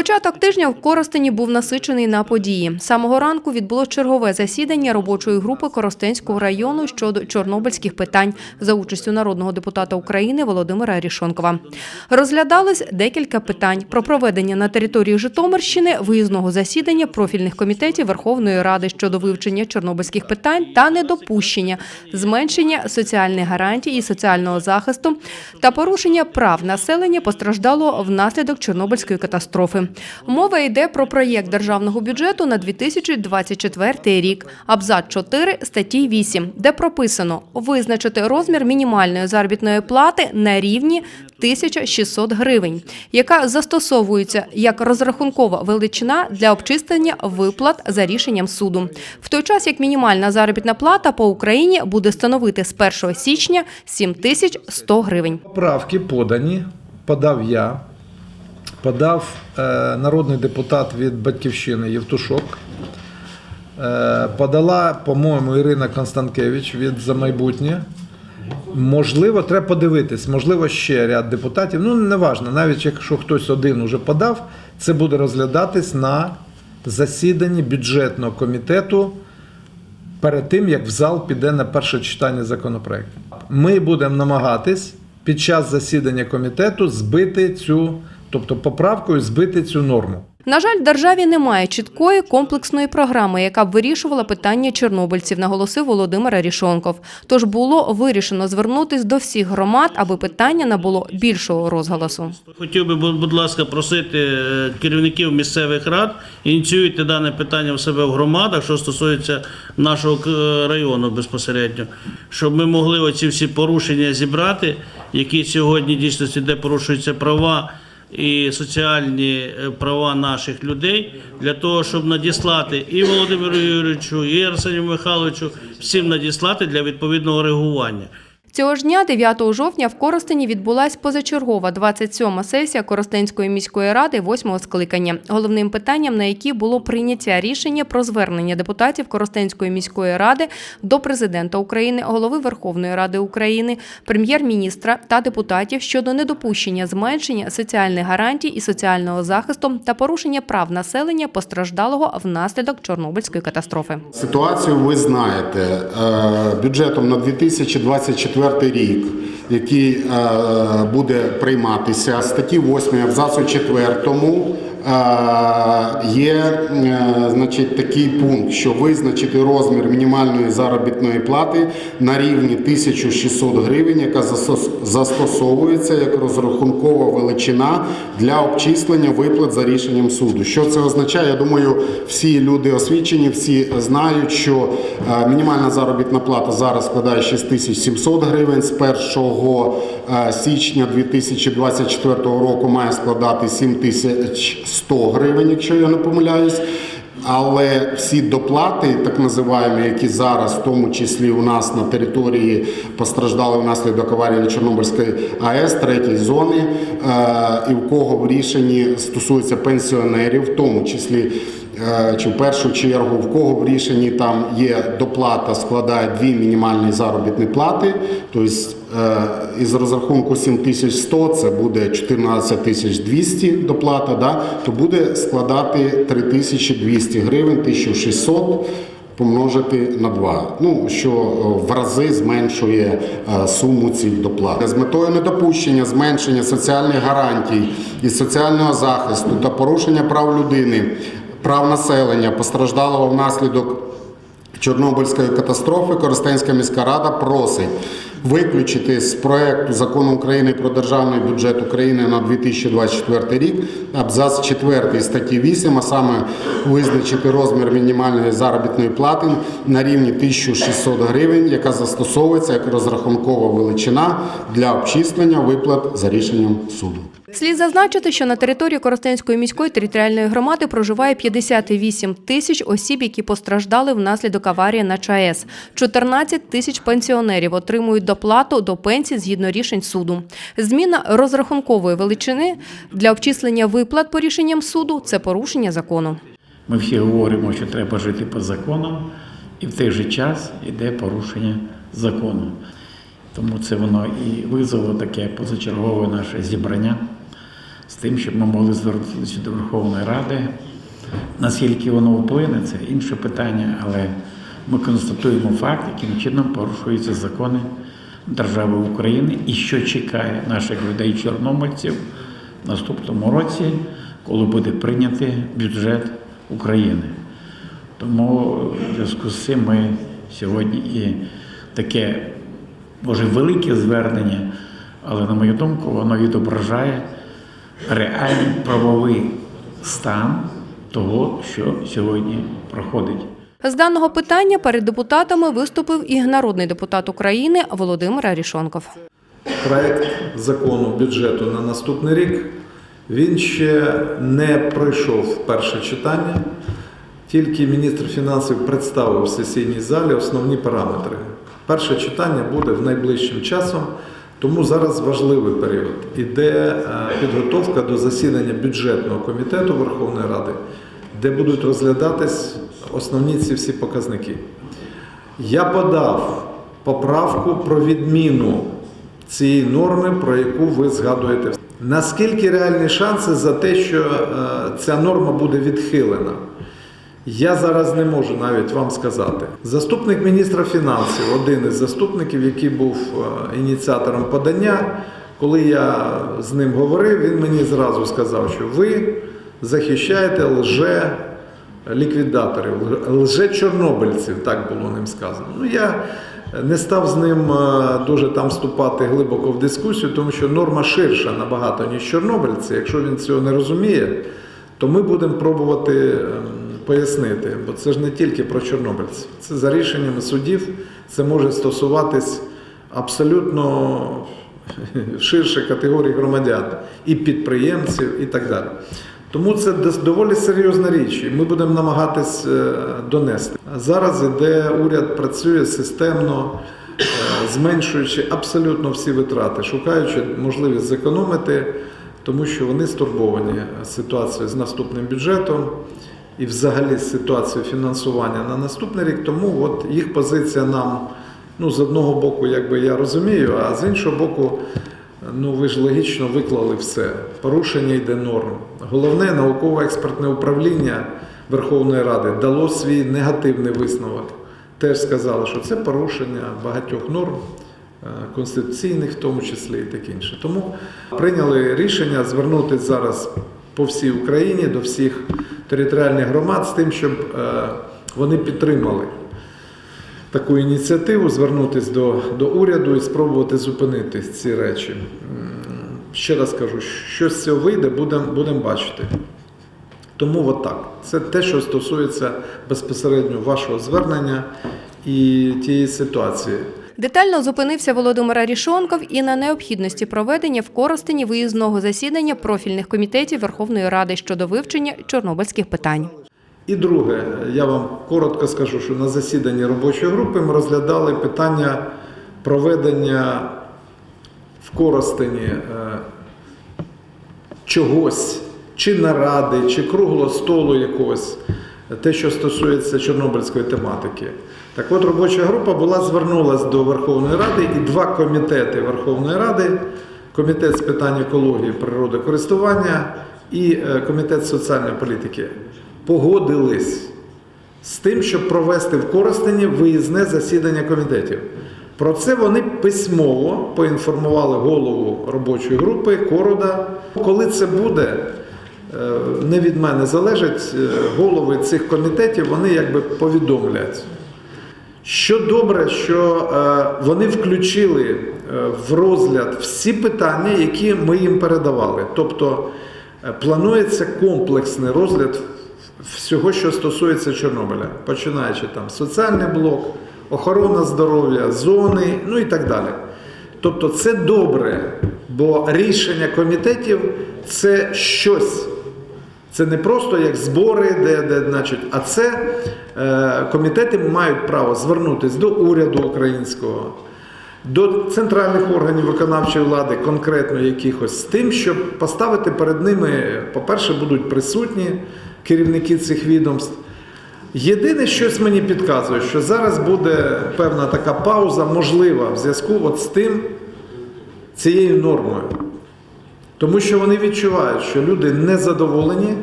Початок тижня в Коростені був насичений на події. Самого ранку відбуло чергове засідання робочої групи Коростенського району щодо чорнобильських питань за участю народного депутата України Володимира Рішонкова. Розглядалось декілька питань про проведення на території Житомирщини виїзного засідання профільних комітетів Верховної Ради щодо вивчення чорнобильських питань та недопущення, зменшення соціальних гарантій і соціального захисту та порушення прав населення постраждало внаслідок Чорнобильської катастрофи. Мова йде про проєкт державного бюджету на 2024 рік, абзац 4 статті 8, де прописано визначити розмір мінімальної заробітної плати на рівні 1600 гривень, яка застосовується як розрахункова величина для обчислення виплат за рішенням суду. В той час як мінімальна заробітна плата по Україні буде становити з 1 січня 7100 гривень. Поправки подані, подав я, подав е, народний депутат від Батьківщини Євтушок. Е, подала, по-моєму, Ірина Констанкевич від За майбутнє. Можливо, треба подивитись, можливо, ще ряд депутатів. Ну, не важно, навіть якщо хтось один уже подав, це буде розглядатись на засіданні бюджетного комітету перед тим, як в зал піде на перше читання законопроекту. Ми будемо намагатись під час засідання комітету збити цю, тобто поправкою збити цю норму. На жаль, державі немає чіткої комплексної програми, яка б вирішувала питання чорнобильців, наголосив Володимир Рішонков. Тож було вирішено звернутись до всіх громад, аби питання набуло більшого розголосу. Хотів би, будь ласка, просити е, керівників місцевих рад ініціюйте дане питання в себе в громадах, що стосується нашого району безпосередньо, щоб ми могли оці всі порушення зібрати, які сьогодні дійсно де порушуються права і соціальні е, права наших людей, для того, щоб надіслати і Володимиру Юрійовичу, і Арсенію Михайловичу, всім надіслати для відповідного реагування. Цього ж дня, 9 жовтня, в Коростені відбулась позачергова 27-ма сесія Коростенської міської ради 8-го скликання, головним питанням на якій було прийняття рішення про звернення депутатів Коростенської міської ради до президента України, голови Верховної Ради України, прем'єр-міністра та депутатів щодо недопущення зменшення соціальних гарантій і соціального захисту та порушення прав населення постраждалого внаслідок Чорнобильської катастрофи. Ситуацію ви знаєте. Е, Бюджетом на 2024 рік, який е, буде прийматися, статті 8 абзацу 4 є е, значить, такий пункт, що визначити розмір мінімальної заробітної плати на рівні 1600 гривень, яка застосовується як розрахункова величина для обчислення виплат за рішенням суду. Що це означає? Я думаю, всі люди освічені, всі знають, що е, мінімальна заробітна плата зараз складає 6700 гривень. З 1 е, січня 2024 року має складати 7100 гривень, якщо я не помиляюсь. Але всі доплати, так називаємо, які зараз, в тому числі у нас на території постраждали внаслідок аварії на Чорнобильської АЕС третьої зони, е, і в кого в рішенні стосується пенсіонерів, в тому числі е, чи в першу чергу, в кого в рішенні там є доплата, складає дві мінімальні заробітні плати, тобто із розрахунку 7100 це буде 14200 доплата, да, то буде складати 3200 гривень, 1600 помножити на 2, ну, що е, в рази зменшує е, суму цих доплат. З метою недопущення зменшення соціальних гарантій і соціального захисту та порушення прав людини, прав населення постраждалого внаслідок Чорнобильської катастрофи Коростенська міська рада просить виключити з проекту закону України про державний бюджет України на 2024 рік абзац 4 статті 8, а саме визначити розмір мінімальної заробітної плати на рівні 1600 гривень, яка застосовується як розрахункова величина для обчислення виплат за рішенням суду. Слід зазначити, що на території Коростенської міської територіальної громади проживає 58 тисяч осіб, які постраждали внаслідок аварії на ЧАЕС. 14 тисяч пенсіонерів отримують доплату до пенсії згідно рішень суду. Зміна розрахункової величини для обчислення виплат по рішенням суду це порушення закону. Ми всі говоримо, що треба жити по законам, і в той же час йде порушення закону. Тому це воно і визвело таке позачергове наше зібрання з тим, щоб ми могли звернутися до Верховної Ради. Наскільки воно вплине, це інше питання, але ми констатуємо факт, яким чином порушуються закони держави України і що чекає наших людей, чорномольців в наступному році, коли буде прийнятий бюджет України. Тому в зв'язку з цим ми сьогодні і таке, може, велике звернення, але, на мою думку, воно відображає реальний правовий стан того, що сьогодні проходить. З даного питання перед депутатами виступив і народний депутат України Володимир Арішонков. Проект закону бюджету на наступний рік він ще не пройшов перше читання. Тільки міністр фінансів представив в сесійній залі основні параметри. Перше читання буде в найближчим часом, тому зараз важливий період. Іде е, підготовка до засідання бюджетного комітету Верховної Ради, де будуть розглядатись основні ці всі показники. Я подав поправку про відміну цієї норми, про яку ви згадуєте. Наскільки реальні шанси за те, що е, ця норма буде відхилена? Я зараз не можу навіть вам сказати. Заступник міністра фінансів, один із заступників, який був е, ініціатором подання, коли я з ним говорив, він мені зразу сказав, що ви захищаєте лже ліквідаторів, лже чорнобильців, так було ним сказано. Ну я не став з ним е, дуже там вступати глибоко в дискусію, тому що норма ширша набагато, ніж чорнобильці. Якщо він цього не розуміє, то ми будемо пробувати ем, пояснити, бо це ж не тільки про чорнобильців. Це за рішеннями судів, це може стосуватись абсолютно ширше категорії громадян і підприємців, і так далі. Тому це доволі серйозна річ, і ми будемо намагатись е, донести. Зараз іде уряд працює системно, е, зменшуючи абсолютно всі витрати, шукаючи можливість зекономити, тому що вони стурбовані ситуацією з наступним бюджетом і взагалі з ситуацією фінансування на наступний рік. Тому от їх позиція нам, ну, з одного боку, якби я розумію, а з іншого боку, ну ви ж логічно виклали все. Порушення йде норм. Головне науково-експертне управління Верховної Ради дало свій негативний висновок. Теж сказали, що це порушення багатьох норм. е, Конституційних, в тому числі і таке інше. Тому прийняли рішення звернутися зараз по всій Україні до всіх територіальних громад з тим, щоб е, вони підтримали таку ініціативу, звернутися до, до уряду і спробувати зупинити ці речі. Ще раз кажу, що з цього вийде, будемо будем бачити. Тому от так. Це те, що стосується безпосередньо вашого звернення і тієї ситуації. Детально зупинився Володимир Арішонков і на необхідності проведення в Коростені виїзного засідання профільних комітетів Верховної Ради щодо вивчення чорнобильських питань. І друге, я вам коротко скажу, що на засіданні робочої групи ми розглядали питання проведення в Коростені е, чогось, чи наради, чи круглого столу якогось, те, що стосується чорнобильської тематики. Так от робоча група була звернулася до Верховної Ради і два комітети Верховної Ради, комітет з питань екології, природокористування і е, комітет соціальної політики, погодились з тим, щоб провести в Коростені виїзне засідання комітетів. Про це вони письмово поінформували голову робочої групи Корода. Коли це буде, не від мене залежить, е, голови цих комітетів вони якби повідомлять. Що добре, що е, вони включили е, в розгляд всі питання, які ми їм передавали. Тобто е, планується комплексний розгляд всього, що стосується Чорнобиля, починаючи там соціальний блок, охорона здоров'я, зони, ну і так далі. Тобто це добре, бо рішення комітетів це щось. Це не просто як збори, де, де значить, а це е, комітети мають право звернутися до уряду українського, до центральних органів виконавчої влади, конкретно якихось, з тим, щоб поставити перед ними, по-перше, будуть присутні керівники цих відомств. Єдине, щось мені підказує, що зараз буде певна така пауза, можлива в зв'язку от з тим, цією нормою. Тому що вони відчувають, що люди незадоволені.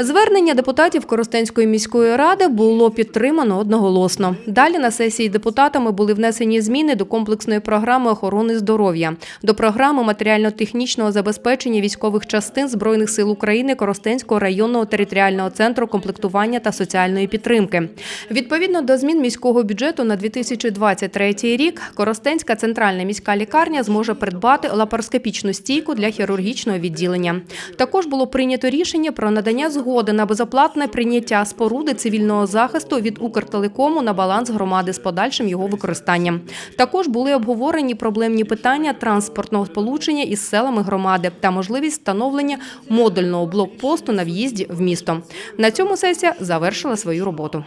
Звернення депутатів Коростенської міської ради було підтримано одноголосно. Далі на сесії депутатами були внесені зміни до комплексної програми охорони здоров'я, до програми матеріально-технічного забезпечення військових частин Збройних сил України Коростенського районного територіального центру комплектування та соціальної підтримки. Відповідно до змін міського бюджету на 2023 рік, Коростенська центральна міська лікарня зможе придбати лапароскопічну стійку для хірургічного відділення. Також було прийнято рішення про надання згоди на безоплатне прийняття споруди цивільного захисту від Укртелекому на баланс громади з подальшим його використанням. Також були обговорені проблемні питання транспортного сполучення із селами громади та можливість встановлення модульного блокпосту на в'їзді в місто. На цьому сесія завершила свою роботу.